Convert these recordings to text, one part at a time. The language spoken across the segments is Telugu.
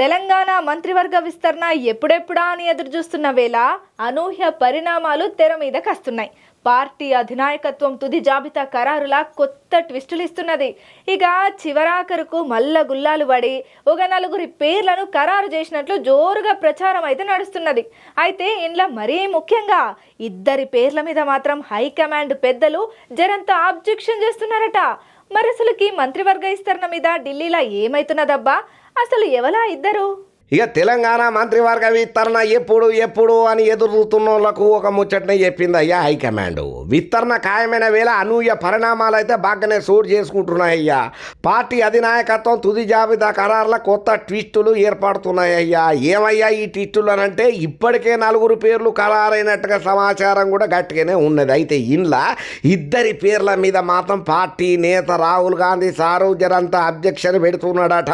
తెలంగాణ మంత్రివర్గ విస్తరణ ఎప్పుడెప్పుడా అని ఎదురు చూస్తున్న వేళ అనూహ్య పరిణామాలు తెర మీద కస్తున్నాయి. పార్టీ అధినాయకత్వం తుది జాబితా ఖరారులా కొత్త ట్విస్టులు ఇస్తున్నది. ఇక చివరాఖరుకు మల్ల గుల్లాలు పడి ఒక నలుగురి పేర్లను ఖరారు చేసినట్లు జోరుగా ప్రచారం అయితే నడుస్తున్నది. అయితే ఇంట్లో మరీ ముఖ్యంగా ఇద్దరి పేర్ల మీద మాత్రం హైకమాండ్ పెద్దలు జరంత ఆబ్జెక్షన్ చేస్తున్నారట. మరి అసలుకి మంత్రివర్గ విస్తరణ మీద ఢిల్లీలో ఏమైతున్నదబ్బా? అసలు ఎవలా ఇద్దరు? ఇక తెలంగాణ మంత్రివర్గ విస్తరణ ఎప్పుడు ఎప్పుడు అని ఎదురు వాళ్ళకు ఒక ముచ్చటనే చెప్పింది అయ్యా హైకమాండ్. విస్తరణ ఖాయమైన వేళ అనూహ్య పరిణామాలు అయితే బాగానే చోటు చేసుకుంటున్నాయ్యా. పార్టీ అధినాయకత్వం తుది జాబితా ఖరారుల కొత్త ట్విస్టులు ఏర్పడుతున్నాయ్యా ఏమయ్యా ఈ ట్విస్టులు అని అంటే ఇప్పటికే నలుగురు పేర్లు ఖరారైనట్టుగా సమాచారం కూడా గట్టిగానే ఉన్నది. అయితే ఇంట్లో ఇద్దరి పేర్ల మీద మాత్రం పార్టీ నేత రాహుల్ గాంధీ సారు జరంతా అబ్జెక్షన్ పెడుతున్నాడట.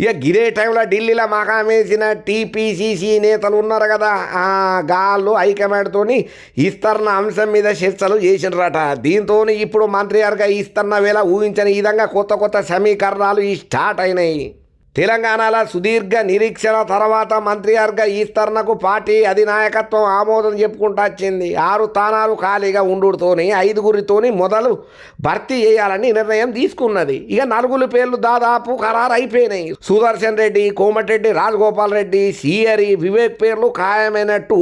ఇక గిరే టైంలో ఢిల్లీలో మకామేసిన టీపీసీసీ నేతలు ఉన్నారు కదా. ఆ గాళ్ళు హైకమాండ్తోని ఇస్తర్న అంశం మీద చర్చలు చేసినరట. దీంతో ఇప్పుడు మంత్రివర్గ ఇస్తన్న వేళ ఊహించని విధంగా కొత్త కొత్త సమీకరణాలు ఈ స్టార్ట్ అయినాయి. తెలంగాణలో సుదీర్ఘ నిరీక్షణ తర్వాత మంత్రివర్గ విస్తరణకు పార్టీ అధినాయకత్వం ఆమోదం చెప్పుకుంటూ వచ్చింది. ఆరు స్థానాలు ఖాళీగా ఉండుతోని ఐదుగురితోని మొదలు భర్తీ చేయాలని నిర్ణయం తీసుకున్నది. ఇక నలుగురు పేర్లు దాదాపు ఖరారు అయిపోయినాయి సుదర్శన్ రెడ్డి కోమటిరెడ్డి రాజగోపాల్ రెడ్డి సియరి వివేక్ పేర్లు ఖాయమైనట్టు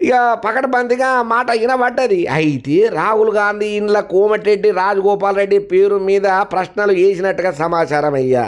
ఇక పకడబందిగా మాట వినబడ్డది. అయితే రాహుల్ గాంధీ ఇండ్ల కోమటిరెడ్డి రాజగోపాల్ రెడ్డి పేరు మీద ప్రశ్నలు వేసినట్టుగా సమాచారం అయ్యా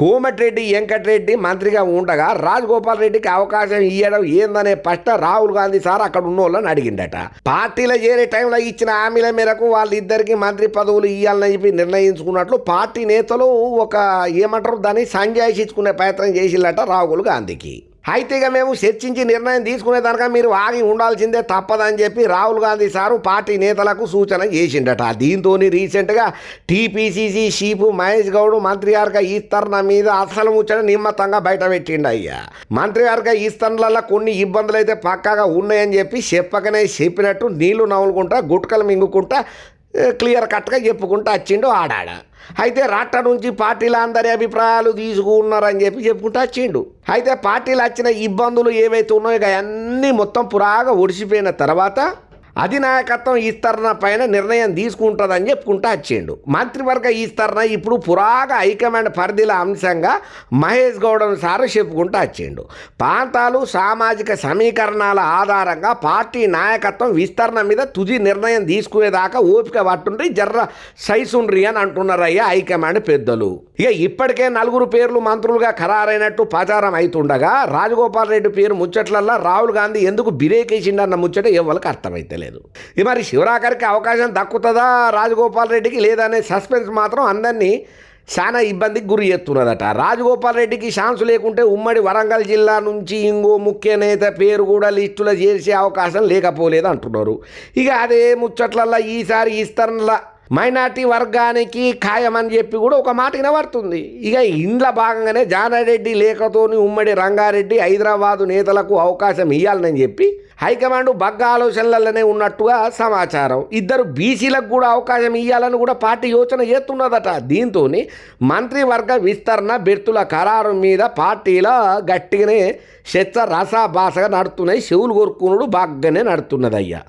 కోమటిరెడ్డి వెంకటరెడ్డి మంత్రిగా ఉండగా రాజగోపాల్ రెడ్డికి అవకాశం ఇవ్వడం ఏందనే ప్రశ్న రాహుల్ గాంధీ సార్ అక్కడ ఉన్న వాళ్ళని అడిగిండట పార్టీలో చేరే టైంలో ఇచ్చిన హామీల మేరకు వాళ్ళిద్దరికి మంత్రి పదవులు ఇవ్వాలని చెప్పి నిర్ణయించుకున్నట్లు పార్టీ నేతలు ఒక ఏమంటారు దాన్ని సంజాయిషించుకునే ప్రయత్నం చేసిల్లట రాహుల్ గాంధీకి. అయితే ఇక మేము చర్చించి నిర్ణయం తీసుకునే దానిక మీరు ఆగి ఉండాల్సిందే తప్పదని చెప్పి రాహుల్ గాంధీ సారు పార్టీ నేతలకు సూచన చేసిండట. దీంతో రీసెంట్గా టీపీసీసీ చీఫ్ మహేష్ గౌడ్ మంత్రివర్గ ఈస్తరణ మీద అసలు ముచ్చట నిమ్మత్తంగా బయట పెట్టిండు అయ్యా గారిక ఈస్తరణలలో కొన్ని ఇబ్బందులు అయితే పక్కాగా ఉన్నాయని చెప్పి చెప్పకనే చెప్పినట్టు నీళ్ళు నవ్వులుకుంటా గుట్కలు మింగుకుంటా క్లియర్ కట్గా చెప్పుకుంటూ వచ్చిండు ఆడాడ. అయితే రట్ట నుంచి పార్టీల అందరి అభిప్రాయాలు తీసుకున్నారని చెప్పి చెప్పుకుంటూ వచ్చిండు అయితే పార్టీలు వచ్చిన ఇబ్బందులు ఏవైతే ఉన్నాయో ఇక అన్నీ మొత్తం పురాగా ఒడిసిపోయిన తర్వాత అధినాయకత్వం విస్తరణ పైన నిర్ణయం తీసుకుంటుందని చెప్పుకుంటూ వచ్చిండు మంత్రివర్గ విస్తరణ ఇప్పుడు పురాగా హైకమాండ్ పరిధిల అంశంగా మహేష్ గౌడను సార్ చెప్పుకుంటూ వచ్చిండు ప్రాంతాలు సామాజిక సమీకరణాల ఆధారంగా పార్టీ నాయకత్వం విస్తరణ మీద తుది నిర్ణయం తీసుకునేదాకా ఓపిక పట్టుండ్రి జర్ర సైసుండ్రి అని అంటున్నారయ్యా హైకమాండ్ పెద్దలు. ఇక ఇప్పటికే నలుగురు పేర్లు మంత్రులుగా ఖరారైనట్టు ప్రచారం అవుతుండగా రాజగోపాల్ రెడ్డి పేరు ముచ్చట్లల్లో రాహుల్ గాంధీ ఎందుకు బిరేకేసిండన్న ముచ్చట ఎవరికి లేదు ఇది మరి శివరాకర్కి అవకాశం దక్కుతుందా రాజగోపాల్ రెడ్డికి లేదనే సస్పెన్స్ మాత్రం అందరినీ చాలా ఇబ్బందికి గురి చేస్తున్నదట. రాజగోపాల్ రెడ్డికి ఛాన్స్ లేకుంటే ఉమ్మడి వరంగల్ జిల్లా నుంచి ఇంకో ముఖ్య నేత పేరు కూడా లిస్టులో చేసే అవకాశం లేకపోలేదు అంటున్నారు. ఇక అదే ముచ్చట్లలో ఈసారి ఇస్తరణల మైనార్టీ వర్గానికి ఖాయమని చెప్పి కూడా ఒక మాట వినబడుతుంది. ఇక ఇండ్ల భాగంగానే జానారెడ్డి లేఖతోని ఉమ్మడి రంగారెడ్డి హైదరాబాదు నేతలకు అవకాశం ఇవ్వాలని చెప్పి హైకమాండ్ బగ్గ ఆలోచనలలోనే ఉన్నట్టుగా సమాచారం. ఇద్దరు బీసీలకు కూడా అవకాశం ఇవ్వాలని కూడా పార్టీ యోచన చేస్తున్నదట. దీంతో మంత్రివర్గ విస్తరణ బెర్తుల ఖరారు మీద పార్టీలో గట్టిగానే శచ్చ రసాభాసగా నడుతున్నాయి చెవులు కొరుకునుడు బాగానే నడుతున్నదయ్యా